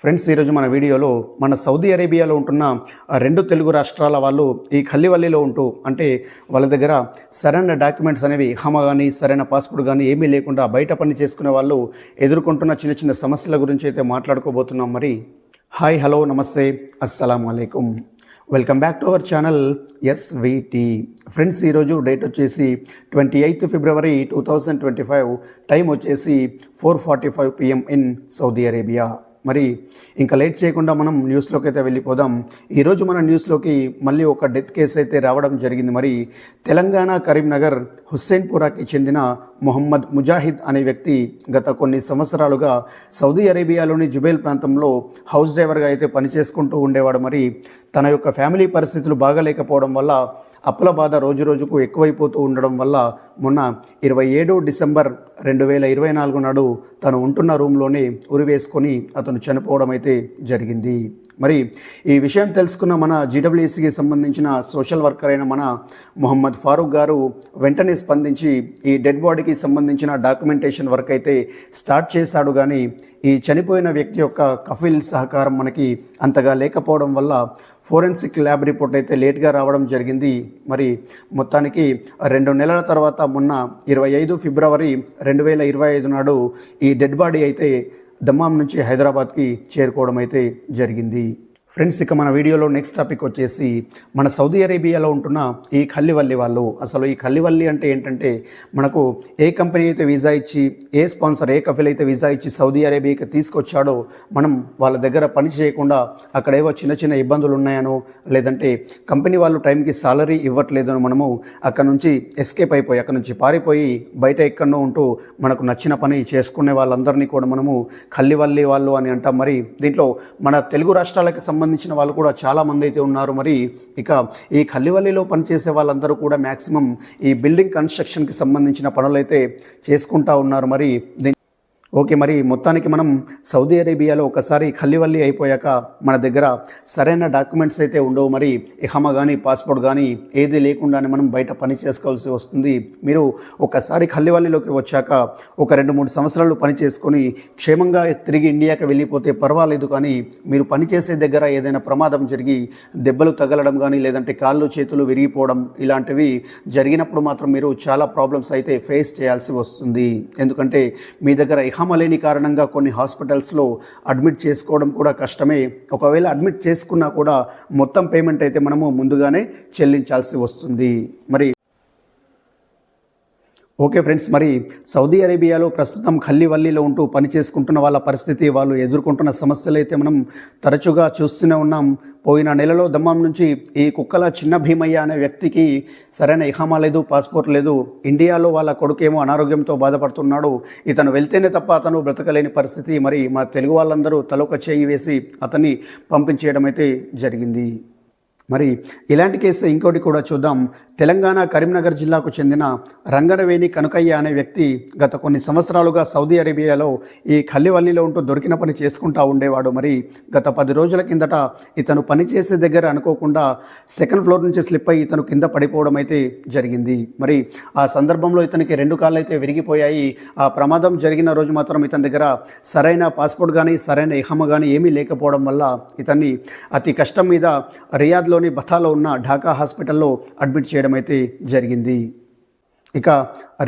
Friends ఈరోజు మన వీడియోలో మన సౌదీ అరేబియాలో ఉంటున్న రెండు తెలుగు రాష్ట్రాల వాళ్ళు ఈ కల్లివల్లిలో ఉంటూ అంటే వాళ్ళ దగ్గర సరైన డాక్యుమెంట్స్ అనేవి హమ కానీ సరైన పాస్పోర్ట్ కానీ ఏమీ లేకుండా బయట పని చేసుకునే వాళ్ళు ఎదుర్కొంటున్న చిన్న చిన్న సమస్యల గురించి అయితే మాట్లాడుకోబోతున్నాం. మరి హాయ్ హలో నమస్తే అస్సలం అయికం welcome back to our channel S V T. Friends ఈరోజు డేట్ వచ్చేసి twenty eighth February two thousand twenty five. Time వచ్చేసి four forty five P M in Saudi Arabia. మరి ఇంకా లేట్ చేయకుండా మనం న్యూస్లోకి అయితే వెళ్ళిపోదాం. ఈరోజు మన న్యూస్లోకి మళ్ళీ ఒక డెత్ కేసు అయితే రావడం జరిగింది. మరి తెలంగాణ కరీంనగర్ హుస్సేన్పురాకి చెందిన మొహమ్మద్ ముజాహిద్ అనే వ్యక్తి గత కొన్ని సంవత్సరాలుగా సౌదీ అరేబియాలోని జుబేల్ ప్రాంతంలో హౌస్ డ్రైవర్గా అయితే పనిచేసుకుంటూ ఉండేవాడు. మరి తన యొక్క ఫ్యామిలీ పరిస్థితులు బాగాలేకపోవడం వల్ల అప్పుల బాధ రోజు రోజుకు ఎక్కువైపోతూ ఉండడం వల్ల మొన్న ఇరవై ఏడు డిసెంబర్ రెండు వేల ఇరవై నాలుగు నాడు తను ఉంటున్న రూమ్లోనే ఉరివేసుకొని అతను చనిపోవడం అయితే జరిగింది. మరి ఈ విషయం తెలుసుకున్న మన జీడబ్ల్యూసీకి సంబంధించిన సోషల్ వర్కర్ అయిన మన మొహమ్మద్ ఫారూక్ గారు వెంటనే స్పందించి ఈ డెడ్ బాడీకి సంబంధించిన డాక్యుమెంటేషన్ వర్క్ అయితే స్టార్ట్ చేశాడు. కానీ ఈ చనిపోయిన వ్యక్తి యొక్క కఫిల్ సహకారం మనకి అంతగా లేకపోవడం వల్ల ఫోరెన్సిక్ ల్యాబ్ రిపోర్ట్ అయితే లేట్గా రావడం జరిగింది. మరి మొత్తానికి రెండు నెలల తర్వాత మొన్న ఇరవై ఐదు ఫిబ్రవరి రెండు వేల ఇరవై ఐదు నాడు ఈ డెడ్ బాడీ అయితే దమ్మాం నుంచి హైదరాబాద్కి చేరుకోవడం అయితే జరిగింది. ఫ్రెండ్స్ ఇక మన వీడియోలో నెక్స్ట్ టాపిక్ వచ్చేసి మన సౌదీ అరేబియాలో ఉంటున్న ఈ కల్లివల్లి వాళ్ళు. అసలు ఈ కల్లివల్లి అంటే ఏంటంటే మనకు ఏ కంపెనీ అయితే వీసా ఇచ్చి ఏ స్పాన్సర్ ఏ కఫీలు అయితే వీసా ఇచ్చి సౌదీ అరేబియాకి తీసుకొచ్చాడో మనం వాళ్ళ దగ్గర పని చేయకుండా అక్కడ ఏవో చిన్న చిన్న ఇబ్బందులు ఉన్నాయనో లేదంటే కంపెనీ వాళ్ళు టైంకి సాలరీ ఇవ్వట్లేదనో మనము అక్కడ నుంచి ఎస్కేప్ అయిపోయి అక్కడ నుంచి పారిపోయి బయట ఎక్కడో ఉంటూ మనకు నచ్చిన పని చేసుకునే వాళ్ళందరినీ కూడా మనము కల్లివల్లి వాళ్ళు అని అంటాం. మరి దీంట్లో మన తెలుగు రాష్ట్రాలకి సంబంధించిన వాళ్ళు కూడా చాలామంది అయితే ఉన్నారు. మరి ఇక ఈ కల్లివల్లిలో పనిచేసే వాళ్ళందరూ కూడా మ్యాక్సిమం ఈ బిల్డింగ్ కన్స్ట్రక్షన్కి సంబంధించిన పనులు అయితే చేసుకుంటా ఉన్నారు. మరి దీని ఓకే మరి మొత్తానికి మనం సౌదీ అరేబియాలో ఒకసారి ఖల్లివల్లి అయిపోయాక మన దగ్గర సరైన డాక్యుమెంట్స్ అయితే ఉండవు. మరి ఇహమ కానీ పాస్పోర్ట్ కానీ ఏది లేకుండానే మనం బయట పని చేసుకోవాల్సి వస్తుంది. మీరు ఒకసారి ఖల్లివల్లిలోకి వచ్చాక ఒక రెండు మూడు సంవత్సరాలు పని చేసుకొని క్షేమంగా తిరిగి ఇండియాకి వెళ్ళిపోతే పర్వాలేదు కానీ మీరు పని చేసే దగ్గర ఏదైనా ప్రమాదం జరిగి దెబ్బలు తగలడం కానీ లేదంటే కాళ్ళు చేతులు విరిగిపోవడం ఇలాంటివి జరిగినప్పుడు మాత్రం మీరు చాలా ప్రాబ్లమ్స్ అయితే ఫేస్ చేయాల్సి వస్తుంది. ఎందుకంటే మీ దగ్గర ఇహమ లేని కారణంగా కొన్ని హాస్పిటల్స్లో అడ్మిట్ చేసుకోవడం కూడా కష్టమే. ఒకవేళ అడ్మిట్ చేసుకున్నా కూడా మొత్తం పేమెంట్ అయితే మనము ముందుగానే చెల్లించాల్సి వస్తుంది. మరి ఓకే ఫ్రెండ్స్ మరి సౌదీ అరేబియాలో ప్రస్తుతం ఖల్లివల్లిలో ఉంటూ పని చేసుకుంటున్న వాళ్ళ పరిస్థితి వాళ్ళు ఎదుర్కొంటున్న సమస్యలు అయితే మనం తరచుగా చూస్తూనే ఉన్నాం. పోయిన నెలలో దమ్మం నుంచి ఈ కుక్కల చిన్న భీమయ్య అనే వ్యక్తికి సరైన ఇహామా లేదు పాస్పోర్ట్ లేదు. ఇండియాలో వాళ్ళ కొడుకేమో అనారోగ్యంతో బాధపడుతున్నాడు. ఇతను వెళ్తేనే తప్ప అతను బ్రతకలేని పరిస్థితి. మరి మా తెలుగు వాళ్ళందరూ తలొక చేయి వేసి అతన్ని పంపించేయడం అయితే జరిగింది. మరి ఇలాంటి కేసు ఇంకోటి కూడా చూద్దాం. తెలంగాణ కరీంనగర్ జిల్లాకు చెందిన రంగనవేణి కనుకయ్య అనే వ్యక్తి గత కొన్ని సంవత్సరాలుగా సౌదీ అరేబియాలో ఈ ఖల్లివల్లిలో ఉంటూ దొరికిన పని చేసుకుంటా ఉండేవాడు. మరి గత పది రోజుల కిందట ఇతను పని చేసే దగ్గర అనుకోకుండా సెకండ్ ఫ్లోర్ నుంచి స్లిప్ అయ్యి ఇతను కింద పడిపోవడం అయితే జరిగింది. మరి ఆ సందర్భంలో ఇతనికి రెండు కాళ్ళు అయితే విరిగిపోయాయి. ఆ ప్రమాదం జరిగిన రోజు మాత్రం ఇతని దగ్గర సరైన పాస్పోర్ట్ కానీ సరైన ఇహమ కానీ ఏమీ లేకపోవడం వల్ల ఇతన్ని అతి కష్టం మీద రియాద్లో లోని బథాలో ఉన్న ఢాకా హాస్పిటల్లో అడ్మిట్ చేయడం అయితే జరిగింది. ఇక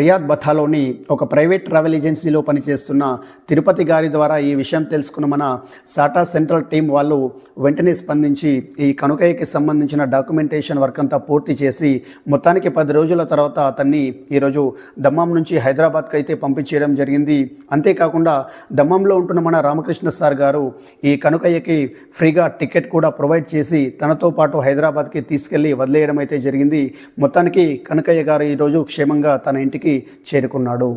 రియాద్ బథాలోని ఒక ప్రైవేట్ ట్రావెల్ ఏజెన్సీలో పనిచేస్తున్న తిరుపతి గారి ద్వారా ఈ విషయం తెలుసుకున్న మన సాటా సెంట్రల్ టీం వాళ్ళు వెంటనే స్పందించి ఈ కనుకయ్యకి సంబంధించిన డాక్యుమెంటేషన్ వర్క్ అంతా పూర్తి చేసి మొత్తానికి పది రోజుల తర్వాత అతన్ని ఈరోజు దమ్మం నుంచి హైదరాబాద్కి అయితే పంపించేయడం జరిగింది. అంతేకాకుండా దమ్మంలో ఉంటున్న మన రామకృష్ణ సార్ గారు ఈ కనుకయ్యకి ఫ్రీగా టికెట్ కూడా ప్రొవైడ్ చేసి తనతో పాటు హైదరాబాద్కి తీసుకెళ్ళి వదిలేయడం అయితే జరిగింది. మొత్తానికి కనకయ్య గారు ఈరోజు క్షేమంగా తన ఇంటికి చేరుకున్నాడు.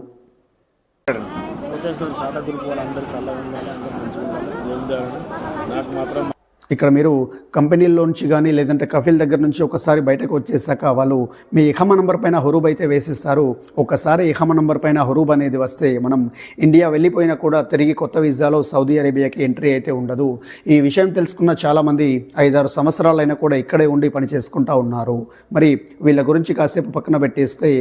నాకు మాత్రం ఇక్కడ మీరు కంపెనీల్లోంచి కానీ లేదంటే కఫీల్ దగ్గర నుంచి ఒకసారి బయటకు వచ్చేసాక వాళ్ళు మీ ఇహమ నంబర్ పైన హురూబ్ అయితే వేసిస్తారు. ఒకసారి ఇహమ నంబర్ పైన హురూబ్ అనేది వస్తే మనం ఇండియా వెళ్ళిపోయినా కూడా తిరిగి కొత్త వీసాలో సౌదీ అరేబియాకి ఎంట్రీ అయితే ఉండదు. ఈ విషయం తెలుసుకున్న చాలామంది ఐదారు సంవత్సరాలైనా కూడా ఇక్కడే ఉండి పని చేసుకుంటా ఉన్నారు. మరి వీళ్ళ గురించి కాసేపు పక్కన పెట్టేస్తే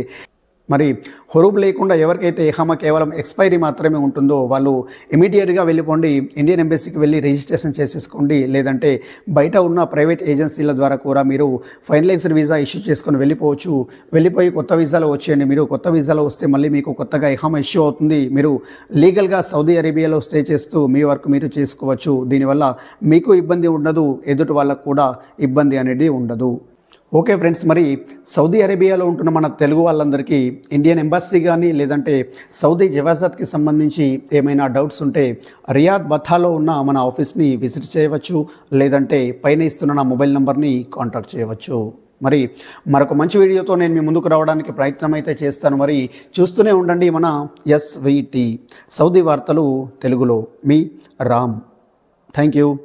మరి హొరుబు లేకుండా ఎవరికైతే ఏహామా కేవలం ఎక్స్పైరీ మాత్రమే ఉంటుందో వాళ్ళు ఇమీడియట్గా వెళ్ళిపోండి ఇండియన్ ఎంబసీకి వెళ్ళి రిజిస్ట్రేషన్ చేసేసుకోండి లేదంటే బయట ఉన్న ప్రైవేట్ ఏజెన్సీల ద్వారా కూడా మీరు ఫైనలైజ్డ్ వీసా ఇష్యూ చేసుకొని వెళ్ళిపోవచ్చు. వెళ్ళిపోయి కొత్త వీసాలో వచ్చేయండి. మీరు కొత్త వీసాలో వస్తే మళ్ళీ మీకు కొత్తగా ఎహామా ఇష్యూ అవుతుంది. మీరు లీగల్గా సౌదీ అరేబియాలో స్టే చేస్తూ మీ వర్క్ మీరు చేసుకోవచ్చు. దీనివల్ల మీకు ఇబ్బంది ఉండదు ఎదుటి వాళ్ళకు కూడా ఇబ్బంది అనేది ఉండదు. ఓకే ఫ్రెండ్స్ మరి సౌదీ అరేబియాలో ఉంటున్న మన తెలుగు వాళ్ళందరికీ ఇండియన్ ఎంబసీ కానీ లేదంటే సౌదీ జవాజాత్కి సంబంధించి ఏమైనా డౌట్స్ ఉంటే రియాద్ బథాలో ఉన్న మన ఆఫీస్ని విజిట్ చేయవచ్చు లేదంటే పైన ఇస్తున్న నా మొబైల్ నెంబర్ని కాంటాక్ట్ చేయవచ్చు. మరి మరొక మంచి వీడియోతో నేను మీ ముందుకు రావడానికి ప్రయత్నం అయితే చేస్తాను. మరి చూస్తూనే ఉండండి మన ఎస్విటి. సౌదీ వార్తలు తెలుగులో. మీ రామ్. Thank you.